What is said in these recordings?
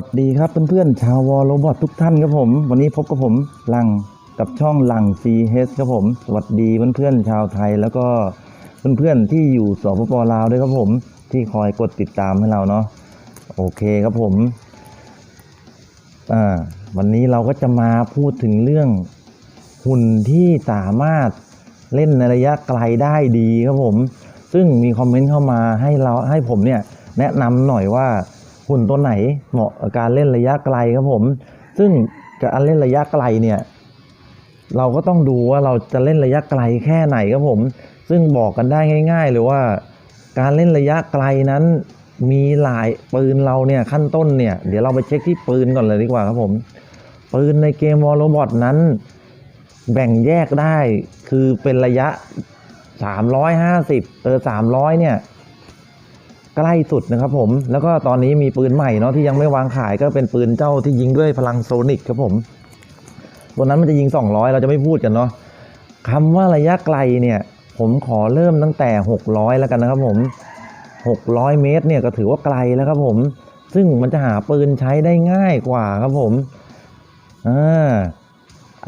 สวัสดีครับเพื่อนๆชาววอลโรบอททุกท่านครับผม วันนี้พบกับผมหลังกับช่องหลัง c h ครับผม สวัสดีเพื่อนๆชาวไทย แล้วก็เพื่อนๆที่อยู่สปปลาวด้วยครับผม ที่คอยกดติดตามให้เราเนาะโอเคครับผมอ่าวันนี้เราก็จะมาพูดถึงเรื่องหุ่นที่สามารถเล่นในระยะไกลได้ดีครับผม ซึ่งมีคอมเมนต์เข้ามาให้เราให้ผมเนี่ยแนะนำหน่อยว่า หุ่นตัวไหนเหมาะกับการเล่นระยะไกลครับผม ซึ่งการเล่นระยะไกลเนี่ยเราก็ต้องดูว่าเราจะเล่นระยะไกลแค่ไหนครับผม ซึ่งบอกกันได้ง่ายๆเลยว่าการเล่นระยะไกลนั้นมีหลายปืนเราเนี่ยขั้นต้นเนี่ย เดี๋ยวเราไปเช็คที่ปืนก่อนเลยดีกว่าครับผม ปืนในเกมวอลโรบอทนั้น แบ่งแยกได้คือเป็นระยะ 350เออ300 เนี่ย ใกล้สุดนะครับผม แล้วก็ตอนนี้มีปืนใหม่เนาะที่ยังไม่วางขายก็เป็นปืนเจ้าที่ยิงด้วยพลังโซนิกครับผมตัวนั้นมันจะยิง 200 เราจะไม่พูดกันเนาะคำว่าระยะไกลเนี่ยผมขอเริ่มตั้งแต่ 600 แล้วกันนะครับผม 600 เมตรเนี่ยก็ถือว่าไกลแล้วครับผม ซึ่งมันจะหาปืนใช้ได้ง่ายกว่าครับผมอ่า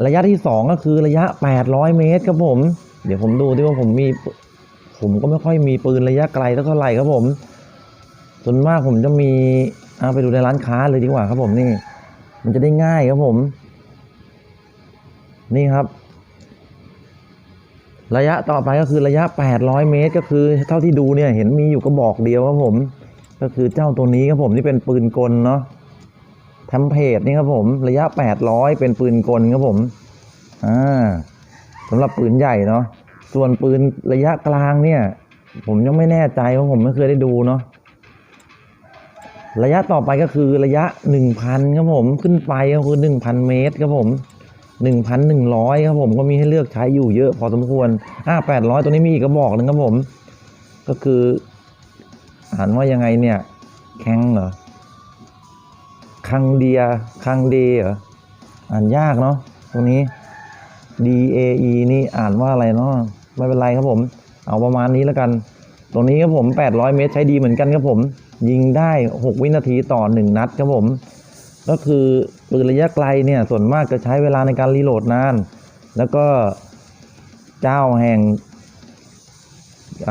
ระยะที่ 2 ก็คือระยะ 800 เมตรครับผม เดี๋ยวผมดูที่ว่าผมมี ผมก็ไม่ค่อยมีปืนระยะไกลเท่าไหร่ครับผม ส่วนมากผมจะมีเอาไปดูในร้านค้าเลยดีกว่าครับผมนี่ มันจะได้ง่ายครับผม นี่ครับ ระยะต่อไปก็คือระยะ 800 เมตร ก็คือเท่าที่ดูเนี่ย เห็นมีอยู่กระบอกเดียวครับผม ก็คือเจ้าตัวนี้ครับผมที่เป็นปืนกลเนาะแทมเพลตนี่ครับผมระยะ 800 เป็นปืนกลครับผมอ่าสำหรับปืนใหญ่เนาะส่วนปืนระยะกลางเนี่ย ผมยังไม่แน่ใจเพราะผมไม่เคยได้ดูเนาะ ระยะต่อไปก็คือระยะ 1,000ครับผมขึ้นไปก็คือ 1,000 เมตรครับผม 1,100ครับผมก็มีให้เลือกใช้อยู่เยอะพอสมควรอ่า800 ตัวนี้มีอีกกระบอกหนึ่งครับผม ก็คืออ่านว่ายังไงเนี่ย แข้งเหรอคังเดียคังเดเหรออ่านยากเนาะตรงนี้ D A E นี่อ่านว่าอะไรเนาะไม่เป็นไรครับผม เอาประมาณนี้แล้วกัน ตรงนี้ครับผม 800 เมตรใช้ดีเหมือนกันครับผม ยิงได้ 6 วินาทีต่อ 1 นัดครับผม ก็คือปืนระยะไกลเนี่ยส่วนมากจะใช้เวลาในการรีโหลดนาน แล้วก็เจ้าแห่ง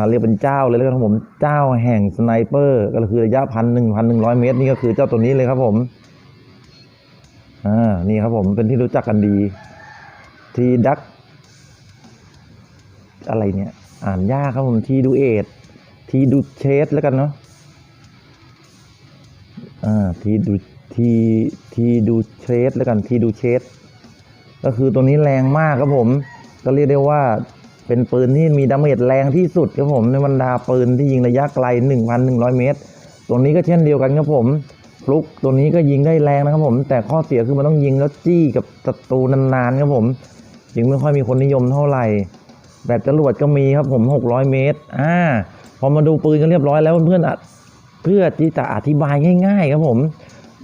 เรียกเป็นเจ้าเลยแล้วครับผม เจ้าแห่งสไนเปอร์ ก็คือระยะพันหนึ่งพันหนึ่งร้อยเมตร นี่ก็คือเจ้าตัวนี้เลยครับผม อ่า นี่ครับผมเป็นที่รู้จักกันดี ทีดัก อะไรเนี่ย อ่านยากครับผมทีดูเอททีดูเชสแล้วกันเนาะ อ่าทีดูทีทีดูเชสแล้วกันทีดูเชสก็คือตัวนี้แรงมากครับผม ก็เรียกได้ว่าเป็นปืนที่มีดาเมจแรงที่สุดครับผมในบรรดาปืนที่ยิงระยะไกล 1,100 เมตร ตัวนี้ก็เช่นเดียวกันครับผมฟลุกตัวนี้ก็ยิงได้แรงนะครับผม แต่ข้อเสียคือมันต้องยิงแล้วจี้กับศัตรูนานๆครับผมยิงไม่ค่อยมีคนนิยมเท่าไหร่ แบบจรวดก็มีครับผม 600 เมตรอ่าพอมาดูปืนกันเรียบร้อยแล้วเพื่อนๆอะ เพื่อที่จะอธิบายง่าย ๆ ครับผม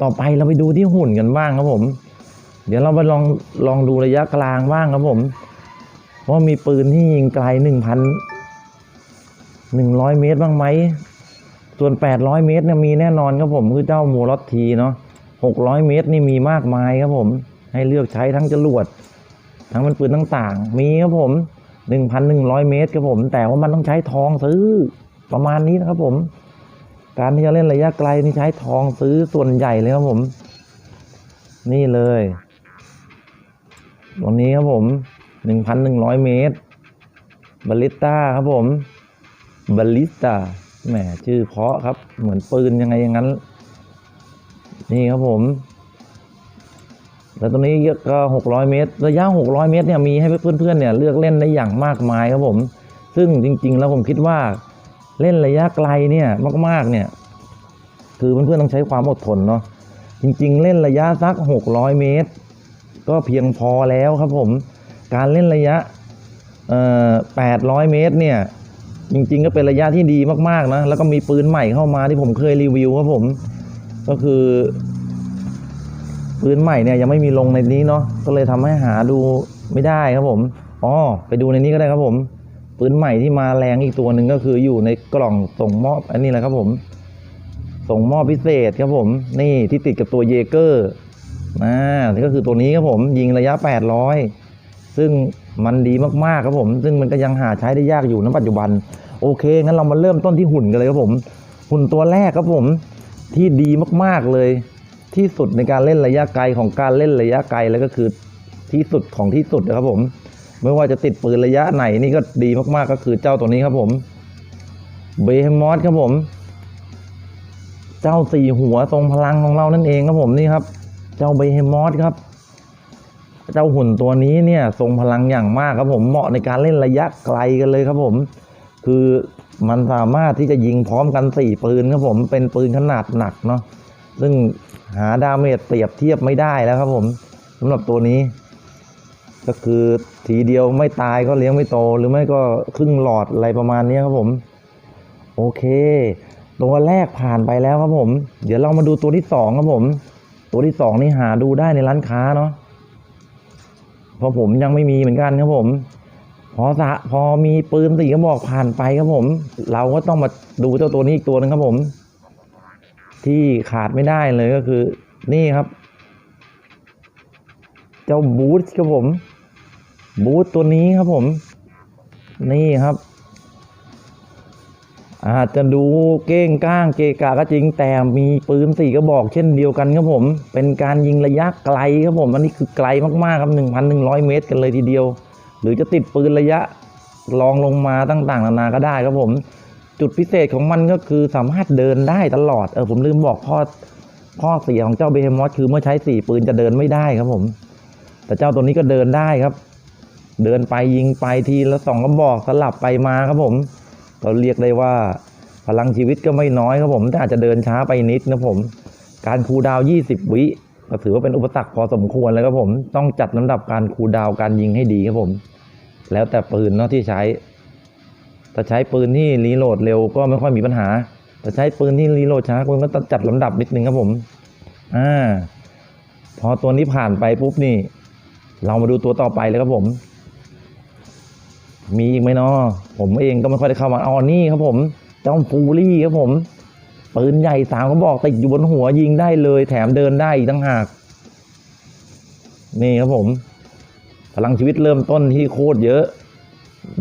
ต่อไปเราไปดูที่หุ่นกันบ้างครับผม เดี๋ยวเราไปลองลองดูระยะกลางบ้างครับผมว่ามีปืนที่ยิงไกล1,000 100เมตรบ้างไหมส่วน800เมตรเนี่ยมีแน่นอนครับผมคือเจ้าโมรอตทีเนาะ600เมตรนี่มีมากมายครับผม ให้เลือกใช้ทั้งจรวด ทั้งมันปืนต่างๆ มีครับผม1,100เมตรครับผม แต่ว่ามันต้องใช้ทองซื้อประมาณนี้นะครับผม การที่จะเล่นระยะไกลนี่ใช้ทองซื้อส่วนใหญ่เลยครับผม นี่เลยตรงนี้ครับผม1,100เมตรบาลิสต้าครับผมบาลิสต้าแหมชื่อเพาะครับ เหมือนปืนยังไงอย่างนั้น นี่ครับผม แล้วตรงนี้ก็600เมตร ระยะ600เมตรเนี่ยมีให้เพื่อนๆเนี่ยเลือกเล่นได้อย่างมากมายครับผม ซึ่งจริง ๆ แล้วผมคิดว่า เล่นระยะไกลเนี่ยมากๆเนี่ยคือเพื่อนๆต้องใช้ความอดทนเนาะจริง ๆ เล่นระยะสัก 600 เมตร ก็เพียงพอแล้วครับผมการเล่นระยะ800 เมตรเนี่ยจริง ๆ ก็เป็นระยะที่ดีมากๆนะแล้วก็มีปืนใหม่เข้ามาที่ผมเคยรีวิวครับผมก็คือปืนใหม่เนี่ยยังไม่มีลงในนี้เนาะก็เลยทำให้หาดูไม่ได้ครับผมอ๋อไปดูในนี้ก็ได้ครับผม ปืนใหม่ที่มาแรงอีกตัวหนึ่งก็คืออยู่ในกล่องส่งมอบอันนี้แหละครับผม ส่งมอบพิเศษครับผม นี่ที่ติดกับตัวเยเกอร์อ่านี่ก็คือตัวนี้ครับผม ยิงระยะ 800 ซึ่งมันดีมากๆครับผม ซึ่งมันก็ยังหาใช้ได้ยากอยู่ณปัจจุบัน โอเค งั้นเรามาเริ่มต้นที่หุ่นกันเลยครับผม หุ่นตัวแรกครับผมที่ดีมากๆเลย ที่สุดในการเล่นระยะไกลของการเล่นระยะไกลแล้วก็คือที่สุดของที่สุดนะครับผม ไม่ว่าจะติดปืนระยะไหนนี่ก็ดีมากๆก็คือเจ้าตัวนี้ครับผมเบฮมอสครับผม เจ้าสี่หัวทรงพลังของเรานั่นเองครับผมนี่ครับ เจ้าเบฮมอสครับ เจ้าหุ่นตัวนี้เนี่ยทรงพลังอย่างมากครับผมเหมาะในการเล่นระยะไกลกันเลยครับผม คือมันสามารถที่จะยิงพร้อมกันสี่ปืนครับผมเป็นปืนขนาดหนักเนาะซึ่งหาดาเมจเปรียบเทียบไม่ได้แล้วครับผมสำหรับตัวนี้ ก็คือ ทีเดียวไม่ตายก็เลี้ยงไม่โต หรือไม่ก็ครึ่งหลอดอะไรประมาณนี้ครับผม โอเค ตัวแรกผ่านไปแล้วครับผม เดี๋ยวเรามาดูตัวที่สองครับผม ตัวที่สองนี่หาดูได้ในร้านค้าเนาะเพราะผมยังไม่มีเหมือนกันครับผม พอสะพอมีปืนสี่กระบอกผ่านไปครับผม เราก็ต้องมาดูเจ้าตัวนี้อีกตัวหนึงครับผม ที่ขาดไม่ได้เลยก็คือ นี่ครับ เจ้าบูธครับผม บูธตัวนี้ครับผม นี่ครับ อาจจะดูเก้งก้างเกะกะก็จริงแต่มีปืนสี่กระบอกเช่นเดียวกันครับผม เป็นการยิงระยะไกลครับผม อันนี้คือไกลมากๆครับหนึ่งพันหนึ่งร้อยเมตรกันเลยทีเดียว หรือจะติดปืนระยะลองลงมาต่างๆ นานาก็ได้ครับผม จุดพิเศษของมันก็คือสามารถเดินได้ตลอด เออผมลืมบอกข้อข้อเสียของเจ้าเบเฮมอสคือเมื่อใช้สี่ปืนจะเดินไม่ได้ครับผม แต่เจ้าตัวนี้ก็เดินได้ครับ เดินไปยิงไปทีละสองกระบอกสลับไปมาครับผมก็เรียกได้ว่าพลังชีวิตก็ไม่น้อยครับผมแต่อาจจะเดินช้าไปนิดนะผม การคูดาว 20 วิก็ถือว่าเป็นอุปสรรคพอสมควรเลยครับผม ต้องจัดลำดับการคูดาวการยิงให้ดีครับผม แล้วแต่ปืนเนาะที่ใช้ ถ้าใช้ปืนที่รีโหลดเร็วก็ไม่ค่อยมีปัญหา แต่ใช้ปืนที่รีโหลดช้าคุณก็ต้องจัดลำดับนิดนึงครับผม อ่า พอตัวนี้ผ่านไปปุ๊บนี่ เรามาดูตัวต่อไปเลยครับผม มีอีกไหมเนาะผมเองก็ไม่ค่อยได้เข้ามาอ๋อนี่ครับผมจ้าฟูรี่ครับผมปืนใหญ่สามก็บอกติดอยู่บนหัวยิงได้เลย แถมเดินได้อีกตั้งหาก นี่ครับผม พลังชีวิตเริ่มต้นที่โคตรเยอะ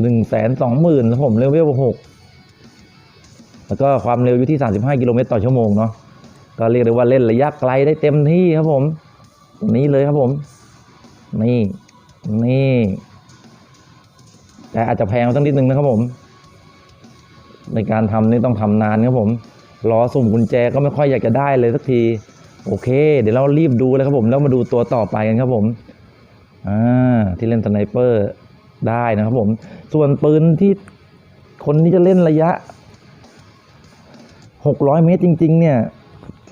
หนึ่งแสนสองหมื่นครับผมเลเวลหกแล้วก็ความเร็วอยู่ที่สามสิบห้ากิโลเมตรต่อชั่วโมงเนาะก็เรียกได้ว่าเล่นระยะไกลได้เต็มที่ครับผม นี้เลยครับผม นี่ นี่ แต่อาจจะแพงตั้งนิดนึงนะครับผม ในการทำนี่ต้องทำนานครับผมรอสุ่มกุญแจก็ไม่ค่อยอยากจะได้เลยสักที โอเค เดี๋ยวเรารีบดูเลยครับผมแล้วมาดูตัวต่อไปกันครับผมอ่าที่เล่นสไนเปอร์ได้นะครับผม ส่วนปืนที่คนที่จะเล่นระยะ 600 เมตรจริง ๆ เนี่ย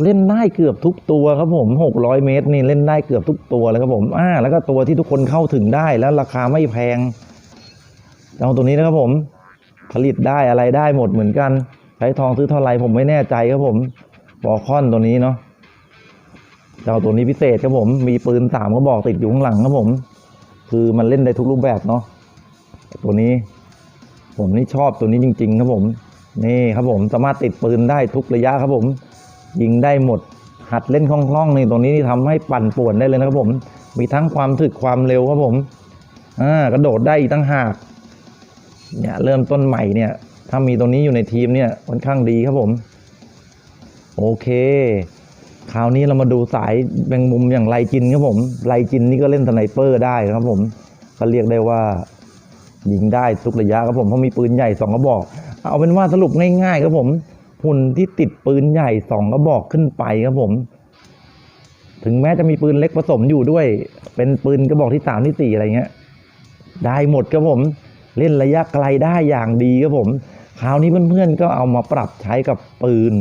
เล่นได้เกือบทุกตัวครับผม 600 เมตรนี่เล่นได้เกือบทุกตัวเลยครับผมอ่าแล้วก็ตัวที่ทุกคนเข้าถึงได้แล้วราคาไม่แพง เอาตัวนี้นะครับผม ผลิตได้อะไรได้หมดเหมือนกัน ใช้ทองซื้อเท่าไรผมไม่แน่ใจครับผมบอคอนตัวนี้เนาะเจ้าตัวนี้พิเศษครับผม มีปืนสามก็บอกติดอยู่ข้างหลังครับผม คือมันเล่นได้ทุกรูปแบบเนาะตัวนี้ ผมนี่ชอบตัวนี้จริง ๆ ครับผม นี่ครับผมสามารถติดปืนได้ทุกระยะครับผม ยิงได้หมด หัดเล่นคล่องๆในตัวนี้นี่ทำให้ปั่นป่วนได้เลยนะครับผม มีทั้งความถึกความเร็วครับผมอ่ากระโดดได้อีกตั้งหาก เนี่ยเริ่มต้นใหม่เนี่ย ถ้ามีตัวนี้อยู่ในทีมเนี่ยค่อนข้างดีครับผม โอเค คราวนี้เรามาดูสายแมงมุมอย่างไลจินครับผมไลจินนี่ก็เล่นสไนเปอร์ได้ครับผมก็เรียกได้ว่ายิงได้ทุกระยะครับผมเพราะมีปืนใหญ่สองกระบอก เอาเป็นว่าสรุปง่ายๆครับผมหุ่นที่ติดปืนใหญ่สองกระบอกขึ้นไปครับผม ถึงแม้จะมีปืนเล็กผสมอยู่ด้วย เป็นปืนกระบอกที่สามที่สี่อะไรเงี้ย ได้หมดครับผม เล่นระยะไกลได้อย่างดีครับผมคราวนี้เพื่อนๆก็เอามาปรับใช้กับปืน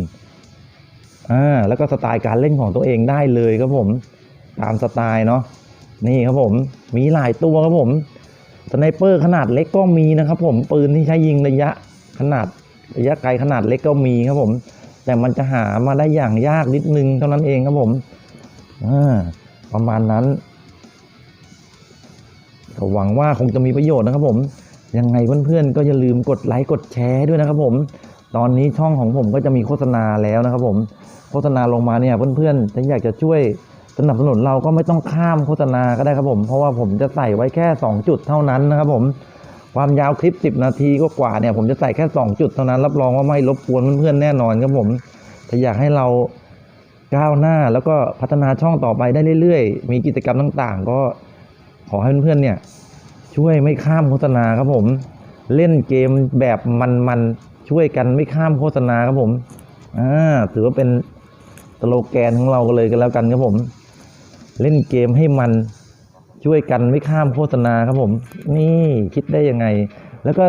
อ่าแล้วก็สไตล์การเล่นของตัวเองได้เลยครับผมตามสไตล์เนาะนี่ครับผมมีหลายตัวครับผมสไนเปอร์ขนาดเล็กก็มีนะครับผมปืนที่ใช้ยิงระยะขนาดระยะไกลขนาดเล็กก็มีครับผม แต่มันจะหามาได้อย่างยากนิดนึงเท่านั้นเองครับผมอ่าประมาณนั้นก็หวังว่าคงจะมีประโยชน์นะครับผม ยังไงเพื่อนๆก็อย่าลืมกดไลค์กดแชร์ด้วยนะครับผมตอนนี้ช่องของผมก็จะมีโฆษณาแล้วนะครับผมโฆษณาลงมาเนี่ยเพื่อนๆถ้าอยากจะช่วยสนับสนุนเราก็ไม่ต้องข้ามโฆษณาก็ได้ครับผม เพราะว่าผมจะใส่ไว้แค่ 2 จุดเท่านั้นนะครับผม ความยาวคลิป 10 นาทีก็กว่าเนี่ยผมจะใส่แค่ 2 จุดเท่านั้น รับรองว่าไม่รบกวนเพื่อนๆแน่นอนครับผม ถ้าอยากให้เราก้าวหน้าแล้วก็พัฒนาช่องต่อไปได้เรื่อยๆ มีกิจกรรมต่างๆ ก็ขอให้เพื่อนๆเนี่ย ช่วยไม่ข้ามโฆษณาครับผม เล่นเกมแบบมันๆช่วยกันไม่ข้ามโฆษณาครับผมอ่าถือว่าเป็นสโลแกนของเรากันเลยกันแล้วกันครับผม เล่นเกมให้มันช่วยกันไม่ข้ามโฆษณาครับผม นี่คิดได้ยังไง แล้วก็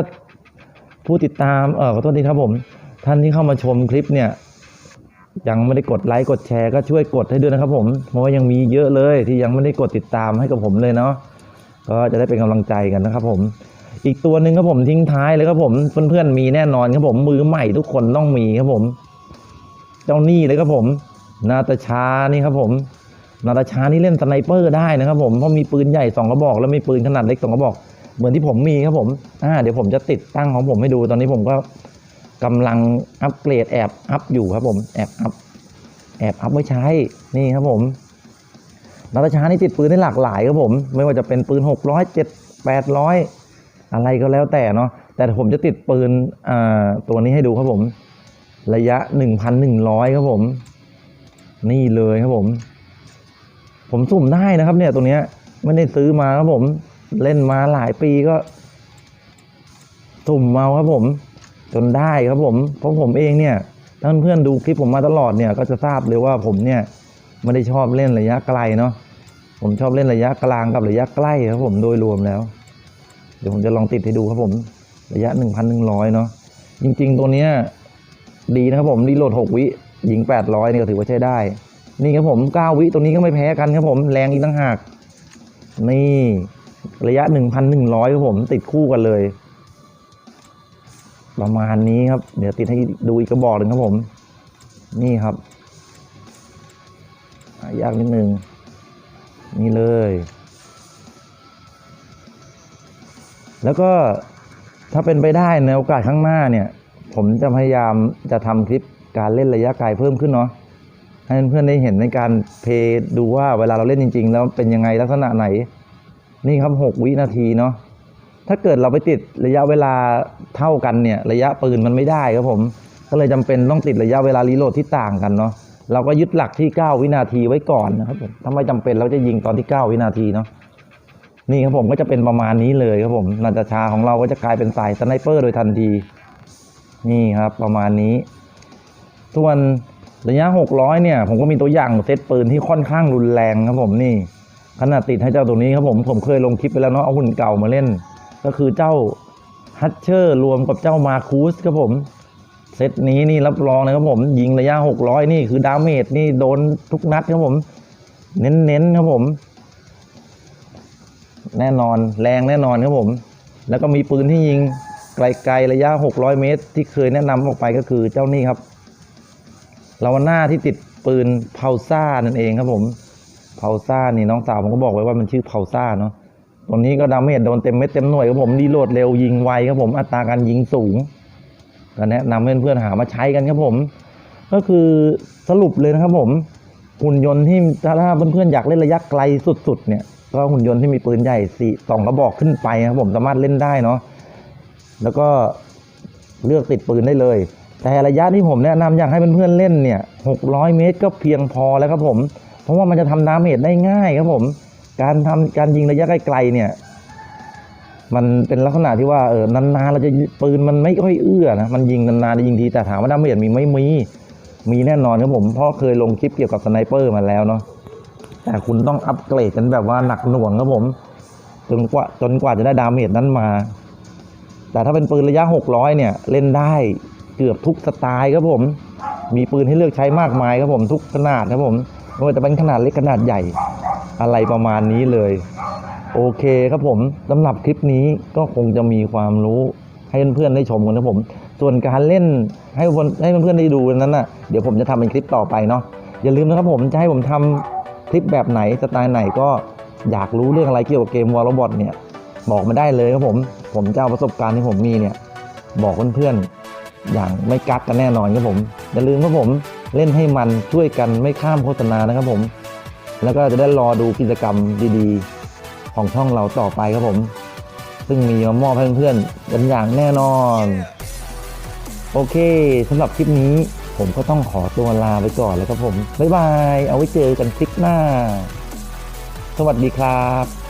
ผู้ติดตามเออขอโทษทีครับผม ท่านที่เข้ามาชมคลิปเนี่ย ยังไม่ได้กดไลค์กดแชร์ก็ช่วยกดให้ด้วยนะครับผมเพราะว่ายังมีเยอะเลยที่ยังไม่ได้กดติดตามให้กับผมเลยเนาะ ก็จะได้เป็นกำลังใจกันนะครับผมอีกตัวหนึ่งครับผมทิ้งท้ายเลยครับผมเพื่อนๆมีแน่นอนครับผมมือใหม่ทุกคนต้องมีครับผม เจ้านี่เลยครับผม นาตาชานี่ครับผม นาตาชานี่เล่นสไนเปอร์ได้นะครับผมเพราะมีปืนใหญ่สองกระบอก แล้วมีปืนขนาดเล็กสองกระบอก เหมือนที่ผมมีครับผมอ่าเดี๋ยวผมจะติดตั้งของผมให้ดูตอนนี้ผมก็กำลังอัปเกรดแอบอัพอยู่ครับผมแอบอัพแอบอัพไว้ใช้นี่ครับผม นาตาชานี่ติดปืนได้หลากหลายครับผม ไม่ว่าจะเป็นปืน 600 7 800 อะไรก็แล้วแต่เนาะแต่ผมจะติดปืนตัวนี้ให้ดูครับผม ระยะ 1,100 ครับผม นี่เลยครับผม ผมสุ่มได้นะครับ เนี่ยตัวเนี้ยไม่ได้ซื้อมาครับผม เล่นมาหลายปีก็สุ่มเมาครับผม จนได้ครับผม เพราะผมเองเนี่ยท่านเพื่อนดูคลิปผมมาตลอดเนี่ยก็จะทราบเลยว่าผมเนี่ยไม่ได้ชอบเล่นระยะไกลเนาะ ผมชอบเล่นระยะกลางกับระยะใกล้ครับผมโดยรวมแล้ว เดี๋ยวผมจะลองติดให้ดูครับผม ระยะ 1,100 เนาะจริง ๆ ตัวเนี้ยดีนะครับผมรีโหลด 6 วิยิง 800 นี่ก็ถือว่าใช้ได้ นี่ครับผม 9 วิตัวนี้ก็ไม่แพ้กันครับผมแรงอีกตั้งหาก นี่ระยะ 1,100 ครับผม ติดคู่กันเลย ประมาณนี้ครับ เดี๋ยวติดให้ดูอีกกระบอกหนึ่งครับผม นี่ครับยากนิดนึง นี่เลย แล้วก็ถ้าเป็นไปได้ในโอกาสข้างหน้าเนี่ย ผมจะพยายามจะทำคลิปการเล่นระยะไกลเพิ่มขึ้นเนาะให้เพื่อนๆได้เห็นในการเพย์ดูว่าเวลาเราเล่นจริง ๆ แล้วเป็นยังไงลักษณะไหน นี่ครับหกวินาทีเนาะถ้าเกิดเราไปติดระยะเวลาเท่ากันเนี่ย ระยะปืนมันไม่ได้ครับผม ก็เลยจำเป็นต้องติดระยะเวลารีโหลดที่ต่างกันเนาะ เราก็ยึดหลักที่ 9 วินาทีไว้ก่อนนะครับผมถ้าไม่จำเป็นเราจะยิงตอนที่ 9 วินาทีเนาะนี่ครับผมก็จะเป็นประมาณนี้เลยครับผมนาตาชาของเราก็จะกลายเป็นสายสไนเปอร์โดยทันที นี่ครับประมาณนี้ส่วนระยะ 600 เนี่ย ผมก็มีตัวอย่างเซตปืนที่ค่อนข้างรุนแรงครับผมนี่ขนาดติดให้เจ้าตัวนี้ครับผมผมเคยลงคลิปไปแล้วเนาะเอาหุ่นเก่ามาเล่น ก็คือเจ้าฮัตเชอร์รวมกับเจ้ามาคูสครับผม เซตนี้นี่รับรองนะครับผม ยิงระยะ 600 นี่คือดาเมจนี่โดนทุกนัดครับผม เน้นๆครับผม แน่นอนแรงแน่นอนครับผม แล้วก็มีปืนที่ยิงไกลๆระยะ 600 เมตร ที่เคยแนะนำออกไปก็คือเจ้านี่ครับลาวาน่าที่ติดปืนเพาซ่านั่นเองครับผมเพาซ่านี่น้องสาวผมก็บอกไว้ว่ามันชื่อเพาซ่าเนาะตัวนี้ก็ดาเมจโดนเต็มเม็ดเต็มหน่วยครับผมรีโหลดเร็วยิงไวครับผมอัตราการยิงสูง ก็แนะนำเพื่อนๆหามาใช้กันครับผม ก็คือสรุปเลยนะครับผมหุ่นยนต์ที่ถ้าเพื่อนๆอยากเล่นระยะไกลสุดๆ เนี่ยก็หุ่นยนต์ที่มีปืนใหญ่สี่สองกระบอกขึ้นไปครับผมสามารถเล่นได้เนาะแล้วก็เลือกติดปืนได้เลย แต่ระยะที่ผมแนะนำอยากให้เพื่อนๆเล่นเนี่ย600เมตรก็เพียงพอแล้วครับผม เพราะว่ามันจะทำดาเมจได้ง่ายครับผม การทำการยิงระยะไกลๆเนี่ย มันเป็นลักษณะที่ว่าเออนานๆเราจะปืนมันไม่ค่อยเอื้อนะมันยิงนานๆจะยิงทีแต่ถามว่าดาเมจมีไหม่มีมีแน่นอนครับผมเพราะเคยลงคลิปเกี่ยวกับสไนเปอร์มาแล้วเนาะแต่คุณต้องอัปเกรดกันแบบว่าหนักหน่วงครับผมจนกว่าจนกว่าจะได้ดาเมจนั้นมา แต่ถ้าเป็นปืนระยะ 600 เนี่ยเล่นได้เกือบทุกสไตล์ครับผม มีปืนให้เลือกใช้มากมายครับผมทุกขนาดครับผมไม่ว่าจะเป็นขนาดเล็กขนาดใหญ่อะไรประมาณนี้เลย โอเคครับผมสำหรับคลิปนี้ก็คงจะมีความรู้ให้เพื่อนๆได้ชมกันนะผม ส่วนการเล่นให้เพื่อนให้เพื่อนๆได้ดูนั้นน่ะเดี๋ยวผมจะทำเป็นคลิปต่อไปเนาะอย่าลืมนะครับผมจะให้ผมทำคลิปแบบไหนสไตล์ไหนก็อยากรู้เรื่องอะไรเกี่ยวกับเกมวอลล์บอลเนี่ยบอกมาได้เลยครับผม ผมจะเอาประสบการณ์ที่ผมมีเนี่ยบอกเพื่อนๆอย่างไม่กักกันแน่นอนครับผม อย่าลืมครับผมเล่นให้มันช่วยกันไม่ข้ามโฆษณานะครับผม แล้วก็จะได้รอดูกิจกรรมดีๆ ของช่องเราต่อไปครับผม ซึ่งมีมามอบให้เพื่อนๆกันอย่างแน่นอน โอเคสำหรับคลิปนี้ผมก็ต้องขอตัวลาไปก่อนแล้วครับผม บ๊ายบาย เอาไว้เจอกันคลิปหน้า สวัสดีครับ